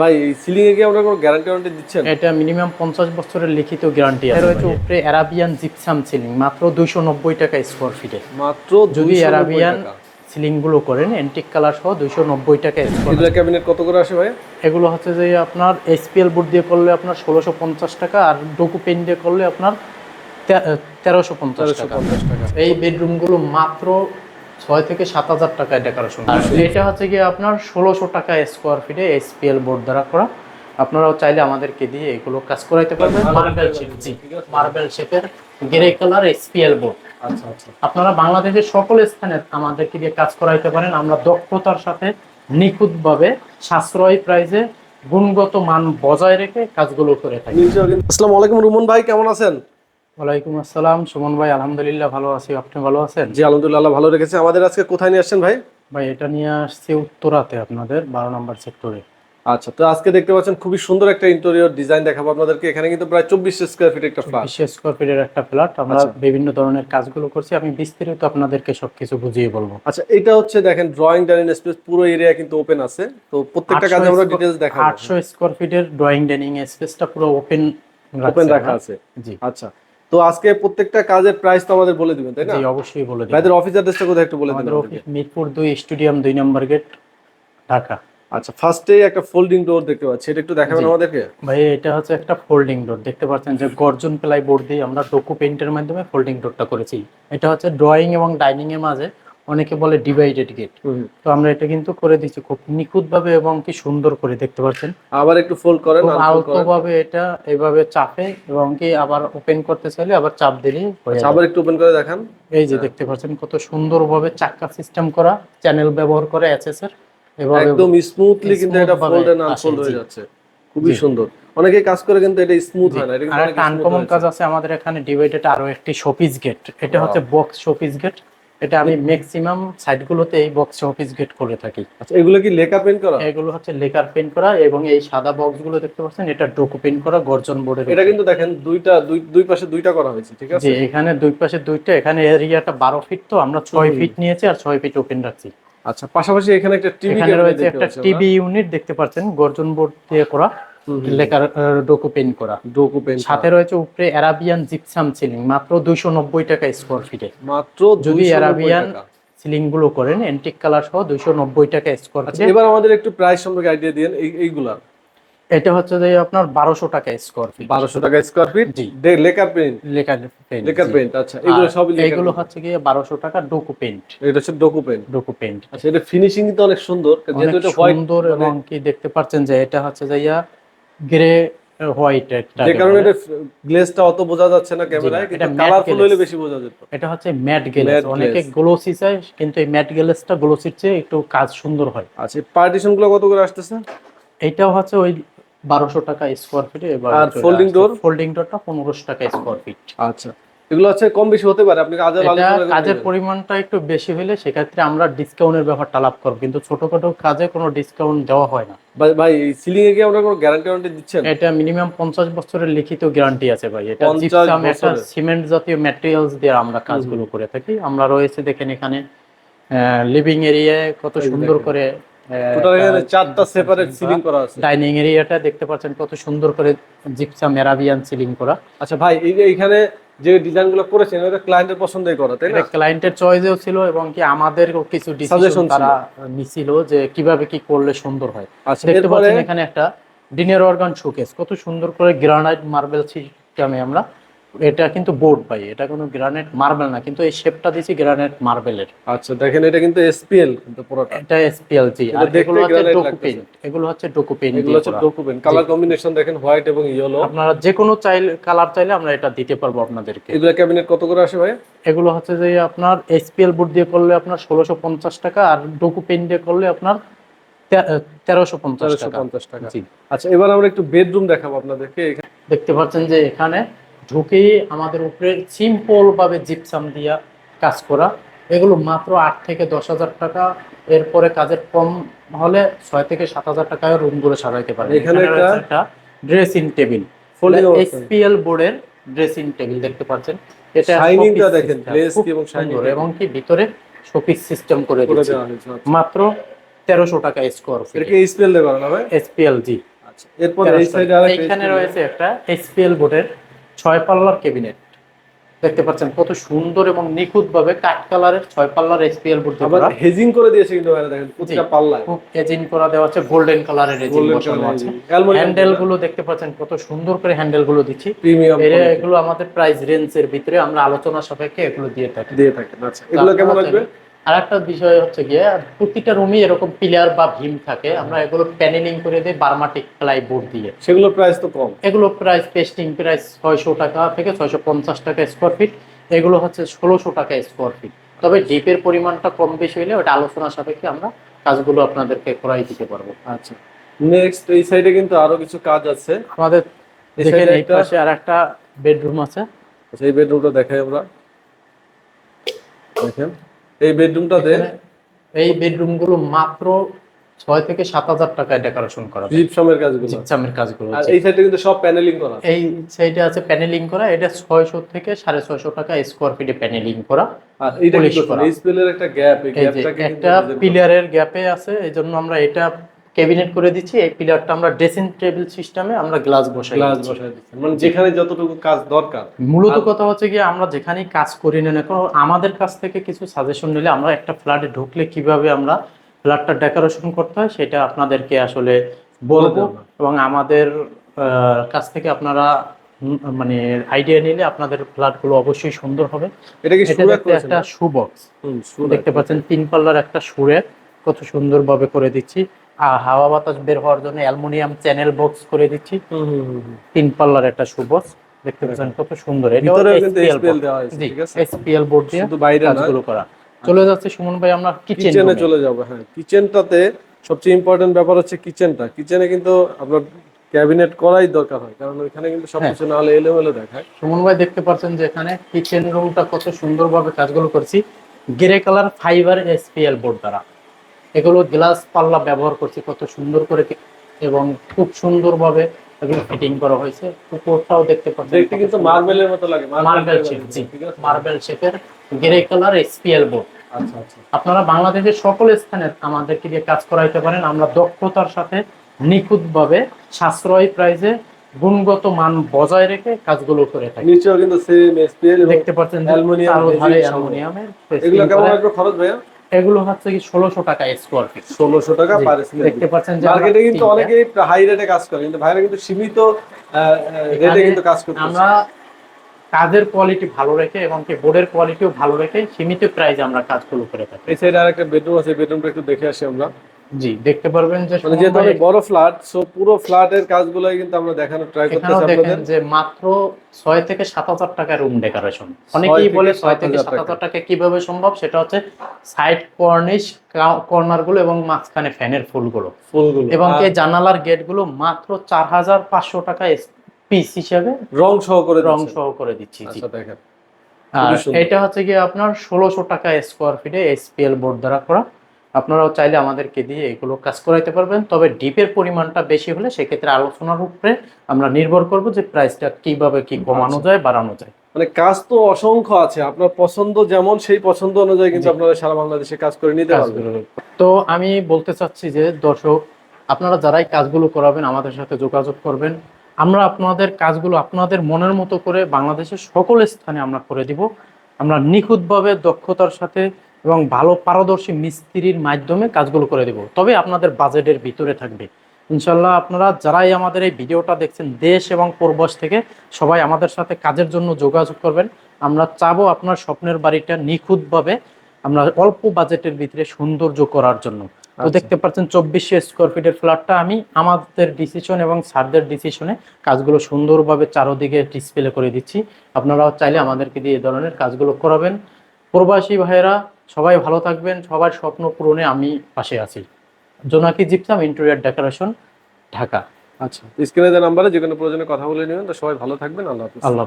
ভাই সিলিং এ কি আপনারা কোনো গ্যারান্টি ওয়ারেন্টি দিচ্ছেন? এটা মিনিমাম পঞ্চাশ বছরের লিখিত গ্যারান্টি আছে রয়েছে উপরে অ্যারাবিয়ান জিপসাম সিলিং মাত্র দুইশো নব্বই টাকা স্কোয়ার ফিটে মাত্র যদি 290 অ্যারাবিয়ান সিলিংগুলো করেন এন্টিক কালার সহ দুইশো নব্বই টাকা স্কোয়ার এগুলা ক্যাবিনেট কত করে আসে ভাই? এগুলো হচ্ছে যে আপনার এসপিএল বোর্ড দিয়ে করলে আপনার ষোলোশো পঞ্চাশ টাকা আর ডোকু পেন দিয়ে করলে আপনার তেরোশো পঞ্চাশ টাকা। 1350 টাকা। এই বেডরুমগুলো মাত্র ছয় থেকে সাত হাজার টাকায় ডেকোরেশন আর এটা হচ্ছে কি আপনার ষোলোশো টাকা স্কোয়ার ফিটে এসপিএল বোর্ড দ্বারা করা। আপনারাও চাইলে আমাদেরকে দিয়ে এগুলো কাজ করাইতে পারবেন। মার্বেল শেপ জি মার্বেল শেপের গ্রে কালার এসপিএল বোর্ড আচ্ছা আচ্ছা। আপনারা বাংলাদেশের সকল স্থানে আমাদেরকে দিয়ে কাজ করাইতে পারেন। আমরা দক্ষতার সাথে নিখুঁতভাবে সাশ্রয় প্রাইসে গুণগত মান বজায় রেখে কাজগুলো করে থাকি। আসসালামু আলাইকুম রুমন ভাই কেমন আছেন? ওয়ালাইকুম আসসালাম। সুমন ভাই আলহামদুলিল্লাহ ভালো আছি। আপনি ভালো আছেন? জি আলহামদুলিল্লাহ ভালো রেখেছে। আমাদের আজকে কোথায় নিয়ে আসছেন ভাই? ভাই এটা নিয়ে আসছি উত্তরাতে আপনাদের বারো নম্বর সেক্টরে। আচ্ছা তো আজকে দেখতে পাচ্ছেন খুবই সুন্দর একটা ইন্টেরিয়র ডিজাইন দেখাবো আপনাদেরকে। এখানে কিন্তু প্রায় চব্বিশ স্কোয়ার ফিট একটা ফ্ল্যাট বিশ স্কোয়ার ফিটের একটা ফ্ল্যাট আমরা আচ্ছা। বিভিন্ন ধরনের কাজগুলো করছি। আমি বিস্তারিত আপনাদেরকে সবকিছু বুঝিয়ে বলব। আচ্ছা এটা হচ্ছে দেখেন ড্রয়িং ডাইনিং স্পেস পুরো এরিয়া কিন্তু ওপেন আছে। তো প্রত্যেকটা কাজে আমরা ডিটেলস দেখাবো। আটশো স্কোয়ার ফিটের ড্রয়িং ডাইনিং স্পেসটা পুরো ওপেন ওপেন রাখা আছে। জি। আচ্ছা তো আজকে প্রত্যেকটা কাজের প্রাইস তো আমাদের বলে দিবেন তাই না? অবশ্যই বলে দিবেন। ভাইদের অফিস অ্যাড্রেসটা কোথায় একটু বলে দিবেন আমাদের অফিস মিরপুর দুই স্টেডিয়াম দুই নম্বর গেট ঢাকা। আচ্ছা ফার্স্টে একটা ফোল্ডিং ডোর দেখতে পাচ্ছি এটা একটু দেখাবেন আমাদেরকে? ভাই এটা হচ্ছে একটা ফোল্ডিং ডোর দেখতে পাচ্ছেন যে গর্জন প্লাই বোর্ড দিয়ে আমরা ডোকু পেইন্টের মাধ্যমে ফোল্ডিং ডোরটা করেছি। এটা হচ্ছে ড্রয়িং এবং ডাইনিং এর মাঝে। অনেকে বলে ডিভাইডেড গেট তো আমরা এটা কিন্তু করে দিচ্ছি খুব নিখুঁত ভাবে এবং কি সুন্দর করে দেখতে পাচ্ছেন? আবার একটু ফোল্ড করেন খুব আলতো ভাবে এটা এভাবে চাপে এবং কি আবার ওপেন করতে চাইলে আবার চাপ দিলেই আচ্ছা, আবার একটু ওপেন করে দেখান। এই যে দেখতে পাচ্ছেন কত সুন্দরভাবে চাকা সিস্টেম করা চ্যানেল ব্যবহার করে এসএস এর। একদম স্মুথলি কিন্তু এটা ফোল্ড এন্ড আনফোল্ড হয়ে যাচ্ছে। খুবই সুন্দর। অনেকে কাজ করে কিন্তু এটা স্মুথ হয় না এটা কিন্তু আনকমন কাজ আছে আমাদের এখানে ডিভাইডেড আরও একটি শোপিস গেট এটা হচ্ছে বক্স শোপিস গেট এটা আমি ম্যাক্সিমাম সাইডগুলোতে এই বক্স অফিস গেট করে থাকি। আচ্ছা এগুলো কি লেকার পেন্ট করা? এগুলো হচ্ছে লেকার পেন্ট করা এবং এই সাদা বক্সগুলো দেখতে পাচ্ছেন এটা ডোকু পেন্ট করা গর্জন বোর্ডের এটা কিন্তু দেখেন দুইটা দুই দুই পাশে দুইটা করা হয়েছে ঠিক আছে? যে এখানে দুই পাশে দুইটা এখানে এরিয়াটা বারো ফিট তো আমরা ছয় হুম। ফিট নিয়েছি আর ছয় ফিট ওপেন রাখছি। আচ্ছা পাশাপাশি এখানে একটা টিভি রয়েছে একটা টিভি ইউনিট দেখতে পাচ্ছেন গর্জন বোর্ড দিয়ে করা। ডোকু পেন্ট করা। ডোকু সাথে রয়েছে উপরে অ্যারাবিয়ান জিপসাম সিলিং মাত্র দুইশো নব্বই টাকা স্কোয়ার ফিটে মাত্র যদি অ্যারাবিয়ান সিলিংগুলো করেন এন্টিক কালার সহ দুইশো নব্বই টাকা স্কোয়ার আচ্ছা ফিটে এবার আমাদের একটু প্রাইস সম্পর্কে আইডিয়া দিন এই এইগুলা। এটা হচ্ছে যে আপনার বারোশো টাকা স্কোয়ার ফিট বারোশো টাকা স্কোয়ার ফিট জি। লেকার লেকার লেকার আচ্ছা এগুলো লেকার এগুলো হচ্ছে গিয়ে বারোশো টাকা ডোকু পেন্ট এটা হচ্ছে ডোকু পেন্ট আচ্ছা এটা ফিনিশিং কিন্তু অনেক সুন্দর যেহেতু এটা হোয়াইট সুন্দর এবং কি দেখতে পাচ্ছেন যে এটা হচ্ছে যাইয়া গ্রে হোয়াইট একটা যে কারণে এটা গ্লেজটা অত বোঝা যাচ্ছে না ক্যামেরায় কিন্তু কালারফুল হলে বেশি বোঝা যেত। এটা হচ্ছে ম্যাট গ্লেজ অনেকে গ্লোসি চায় কিন্তু এই ম্যাট গ্লেজটা গ্লোসির চেয়ে একটু কাজ সুন্দর হয়। আচ্ছা পার্টিশনগুলো কত করে আসতেছে? এটাও হচ্ছে ওই বারোশো টাকা স্কোয়ার ফিট এবার আর ফোল্ডিং ডোর ফোল্ডিং ডোরটা পনেরোশো টাকা স্কোয়ার ফিট আচ্ছা। এগুলো হচ্ছে কম বেশি হতে পারে। আপনি কাজের কাজের পরিমাণটা একটু বেশি হলে সেক্ষেত্রে আমরা ডিসকাউন্টের ব্যাপারটা লাভ করব। কিন্তু ছোটখাটো কাজে কোনো ডিসকাউন্ট দেওয়া হয় না। ভাই সিলিং এ কি আপনারা কোনো গ্যারান্টি ওয়ারেন্টি দিচ্ছেন? এটা মিনিমাম পঞ্চাশ বছরের লিখিত গ্যারান্টি আছে ভাই। এটা জিপসাম সিমেন্ট জাতীয় ম্যাটেরিয়ালস দিয়ে আমরা কাজগুলো করে থাকি। আমরা রয়েছে দেখেন এখানে লিভিং এরিয়ায় কত সুন্দর করে টোটাল এখানে চারটা সেপারেট সিলিং করা আছে। ডাইনিং এরিয়াটা দেখতে পাচ্ছেন কত সুন্দর করে জিপসাম অ্যারাবিয়ান সিলিং করা। আচ্ছা ভাই এই যে এইখানে যে ডিজাইনগুলো করেছেন এটা ক্লায়েন্টের পছন্দই করা তাই না? ক্লায়েন্টের চয়েসেও ছিল এবং কি আমাদের কিছু ডিসিশন তারা নিছিল যে কীভাবে কি করলে সুন্দর হয়। আচ্ছা দেখতে পাচ্ছেন এখানে একটা ডিনার অর্গান শোকেস কত সুন্দর করে গ্রানাইট মার্বেল সিস্টেমে আমরা এটা কিন্তু বোর্ড পাই এটা কোনো গ্রানাইট মার্বেল না কিন্তু এই শেপটা দিছি গ্রানাইট মার্বেলের আচ্ছা দেখেন এটা কিন্তু এসপিএল কিন্তু পুরোটা। এটা এসপিএলজি আর এগুলো হচ্ছে ডোকু পেইন্ট এগুলো হচ্ছে ডোকু পেইন্ট এগুলো হচ্ছে ডকুমেন্ট কালার কম্বিনেশন দেখেন হোয়াইট এবং ইয়েলো আপনারা যে কোনো চাইলে কালার চাইলে আমরা এটা দিতে পারব আপনাদেরকে। এগুলো ক্যাবিনেট কত করে আসে ভাই? এগুলো হচ্ছে যে আপনার এসপিএল বোর্ড দিয়ে করলে আপনার ষোলোশো পঞ্চাশ টাকা আর ডোকু পেইন্ট দিয়ে করলে আপনার তেরোশো পঞ্চাশ টাকা। জি। আচ্ছা এবার আমরা একটু বেডরুম দেখাবো আপনাদেরকে। দেখতে পাচ্ছেন যে এখানে ঢুকেই আমাদের উপরে সিম্পল ভাবে জিপসাম দিয়া কাজ করা। এগুলো মাত্র আট থেকে দশ হাজার টাকা। এরপরে কাজের কম হলে ছয় থেকে সাত হাজার টাকায় রুমগুলো সাজাইতে পারে এখানে এখানে একটা- ড্রেসিং টেবিল এসপিএল বোর্ডের ড্রেসিং টেবিল দেখতে পাচ্ছেন। এটা Shining টা showpiece দেখেন, এবং সুন্দর এবং কি ভিতরে শোপিস সিস্টেম করে দিয়েছে দেওয়া আচ্ছা। মাত্র তেরোশো টাকা স্কোয়ার ফিট এটাকে স্পেল দিয়ে করা হবে? এসপিএল জি। আচ্ছা এরপর এই সাইডে আর এইখানে রয়েছে একটা এসপিএল বোর্ডের ছয় পাল্লার ক্যাবিনেট। দেখতে পাচ্ছেন কত সুন্দর এবং নিখুঁত ভাবে কাঠ কালারের ছয় পাল্লার এসপিএল বোর্ড করা। হেজিং করে দিয়েছে কিন্তু দেখেন প্রতিটা পাল্লায়। খুব এজিং করা দেওয়া আছে গোল্ডেন কালারের এজিং বসানো আছে। হ্যান্ডেলগুলো দেখতে পাচ্ছেন কত সুন্দর করে হ্যান্ডেলগুলো দিচ্ছি। প্রিমিয়াম এগুলো আমাদের প্রাইস রেঞ্জের ভিতরে আমরা আলোচনা সাপেক্ষে এগুলো দিয়ে থাকি। দিয়ে থাকেন আচ্ছা। এগুলো কেমন আসবে আর একটা বিষয় হচ্ছে গিয়ে প্রতিটা রুমে এরকম পিলার বা ভীম থাকে। আমরা এগুলো প্যানেলিং করে দিই বার্মাটিক প্লাই বোর্ড দিয়ে। সেগুলো প্রাইস তো কম। এগুলো প্রাইস পেস্টিং প্রাইস ছয়শো টাকা থেকে ছয়শো পঞ্চাশ টাকা স্কোয়ার ফিট এগুলো হচ্ছে ষোলোশো টাকা স্কোয়ার ফিট তবে ডিপের পরিমাণটা কম বেশি হলে ওটা আলোচনা সাপেক্ষে আমরা কাজগুলো আপনাদেরকে করাই দিতে পারব। আচ্ছা। নেক্সট এই সাইডে কিন্তু আরও কিছু কাজ আছে। আমাদের দেখেন এই পাশে আর একটা বেডরুম আছে। আচ্ছা এই বেডরুমটা দেখাই আমরা। দেখেন। এই বেডরুমটাতে এই বেডরুমগুলো মাত্র ছয় থেকে সাত হাজার টাকায় ডেকোরেশন করা জিপসামের কাজগুলো। জিপসামের কাজগুলো আর এই সাইডে কিন্তু সব প্যানেলিং করা এই সাইডে আছে প্যানেলিং করা এটা ছয়শো থেকে সাড়ে ছয়শো টাকা স্কোয়ার ফিটে প্যানেলিং করা আর এইটা কি করা। এই স্পেলের একটা গ্যাপ এই এই গ্যাপটাকে একটা পিলারের গ্যাপে আছে এই জন্য আমরা এটা ক্যাবিনেট করে দিচ্ছি এই পিলারটা আমরা ড্রেসিং টেবিল সিস্টেমে আমরা গ্লাস বসাই গ্লাস বসাই দিচ্ছি। মানে যেখানে যতটুকু কাজ দরকার। মূলত কথা হচ্ছে কি আমরা যেখানেই কাজ করি না না কেন আমাদের কাছ থেকে কিছু সাজেশন নিলে আমরা একটা ফ্ল্যাটে ঢুকলে কীভাবে আমরা ফ্ল্যাটটা ডেকোরেশন করতে হয় সেটা আপনাদেরকে আসলে বলব। এবং আমাদের কাছ থেকে আপনারা মানে আইডিয়া নিলে আপনাদের ফ্ল্যাটগুলো অবশ্যই সুন্দর হবে। এটা কি একটা শু বক্স দেখতে পাচ্ছেন তিন পাল্লার একটা সুরের কত সুন্দরভাবে করে দিচ্ছি। আর হাওয়া বাতাস বের হওয়ার জন্য অ্যালুমিনিয়াম চ্যানেল বক্স করে দিচ্ছি। তিন পাল্লার একটা শু বক্স দেখতে পাচ্ছেন কত সুন্দর? এসপিএল বোর্ড দিয়ে বাইরে কাজগুলো করা। চলে যাচ্ছে সুমন ভাই আমরা কিচেন কিচেনে চলে যাব হ্যাঁ। কিচেনটাতে সবচেয়ে ইম্পর্টেন্ট ব্যাপার হচ্ছে কিচেনটা কিচেনে কিন্তু আপনার ক্যাবিনেট করাই দরকার হয় কারণ ওইখানে কিন্তু সবকিছু না হলে এলোমেলো দেখায়। সুমন ভাই দেখতে পাচ্ছেন যে এখানে কিচেন রুমটা কত সুন্দরভাবে কাজগুলো করছি। Grey colour fibre SPL board দ্বারা। এগুলো গ্লাস পাল্লা ব্যবহার করছি কত সুন্দর করে এবং খুব সুন্দরভাবে এগুলো ফিটিং করা হয়েছে। উপরটাও দেখতে পাচ্ছেন দেখতে কিন্তু মার্বেলের মতো লাগে মার্বেল শেপ জি মার্বেল শেপের গ্রে কালার এসপিএল বোর্ড আচ্ছা আচ্ছা। আপনারা বাংলাদেশের সকল স্থানে আমাদেরকে দিয়ে কাজ করাইতে পারেন। আমরা দক্ষতার সাথে নিখুঁতভাবে সাশ্রয় প্রাইজে গুণগত মান বজায় রেখে কাজগুলো করে থাকি। কিন্তু সেম এসপিএল দেখতে পাচ্ছেন অ্যালুমিনিয়াম। অ্যালুমিনিয়ামের এগুলো কেমন। খরচ ভাইয়া? এগুলো হচ্ছে কি ষোলোশো টাকা স্কোয়ার ফিট ষোলোশো টাকা পার স্কয়ার দেখতে পাচ্ছেন যে মার্কেটে কিন্তু অনেকেই হাই রেটে কাজ করে কিন্তু ভাইরা কিন্তু সীমিত রেটে কিন্তু কাজ করতে আমরা কাজের কোয়ালিটি ভালো রেখে এবং কি বোর্ডের কোয়ালিটিও ভালো রেখে সীমিত প্রাইসে আমরা কাজগুলো করে থাকি। এই সাইডে আরেকটা বেডরুম আছে বেডরুমটা একটু দেখে আসি আমরা। জি দেখতে পারবেন যে মানে যেহেতু অনেক বড় ফ্ল্যাট সো পুরো ফ্ল্যাটের কাজগুলোই কিন্তু আমরা দেখানোর ট্রাই করতেছি আপনাদের। যে মাত্র ছয় থেকে সাত হাজার টাকা রুম ডেকোরেশন অনেকেই বলে সাত ছয় থেকে হাজার সাত হাজার টাকা। কীভাবে সম্ভব? সেটা হচ্ছে সাইড কর্নিশ কর্নারগুলো এবং মাঝখানে ফ্যানের ফুলগুলো। ফুলগুলো। এবং এই জানালার গেটগুলো মাত্র চার হাজার পাঁচশো টাকা পিস হিসাবে রং সহ করে রং সহ করে দিচ্ছি আচ্ছা দেখেন। এটা হচ্ছে গিয়ে আপনার ষোলোশো টাকা স্কোয়ার ফিটে এসপিএল বোর্ড দ্বারা করা। আপনারাও চাইলে আমাদেরকে দিয়ে এগুলো কাজ করাইতে পারবেন। তবে ডিপের পরিমাণটা বেশি হলে সেক্ষেত্রে আলোচনার উপরে আমরা নির্ভর করব যে প্রাইসটা কীভাবে কি কমানো আচ্ছা। যায় বাড়ানো যায়। মানে কাজ তো অসংখ্য আছে। আপনার পছন্দ যেমন সেই পছন্দ অনুযায়ী কিন্তু আপনারা সারা বাংলাদেশে কাজ করে নিতে পারবেন। তো আমি বলতে চাচ্ছি যে দর্শক আপনারা যারাই কাজগুলো করাবেন আমাদের সাথে যোগাযোগ করবেন। আমরা আপনাদের কাজগুলো আপনাদের মনের মতো করে বাংলাদেশের সকল স্থানে আমরা করে দিব। আমরা নিখুঁতভাবে দক্ষতার সাথে এবং ভালো পারদর্শী মিস্ত্রির মাধ্যমে কাজগুলো করে দেব। তবে আপনাদের বাজেটের ভিতরে থাকবে। ইনশাল্লাহ আপনারা যারাই আমাদের এই ভিডিওটা দেখছেন দেশ এবং প্রবাস থেকে সবাই আমাদের সাথে কাজের জন্য যোগাযোগ করবেন। আমরা চাবো আপনার স্বপ্নের বাড়িটা নিখুঁতভাবে আমরা অল্প বাজেটের ভিতরে সৌন্দর্য করার জন্য। তো আচ্ছা। দেখতে পাচ্ছেন চব্বিশশো স্কোয়ার ফিটের ফ্ল্যাটটা আমি আমাদের ডিসিশন এবং স্যারদের ডিসিশনে কাজগুলো সুন্দরভাবে চারোদিকে ডিসপ্লে করে দিচ্ছি। আপনারাও চাইলে আমাদেরকে দিয়ে এই ধরনের কাজগুলো করাবেন। প্রবাসী ভাইয়েরা সবাই ভালো থাকবেন সবার স্বপ্ন পূরণে আমি পাশে আছি। জোনাকি জিপসাম ইন্টেরিয়ার ডেকোরেশন ঢাকা। আচ্ছা স্ক্রিনে যে নাম্বারে যে কোনো প্রয়োজনে কথা বলে নেবেন তো সবাই ভালো থাকবেন আল্লাহ হাফিজ। আল্লাহ।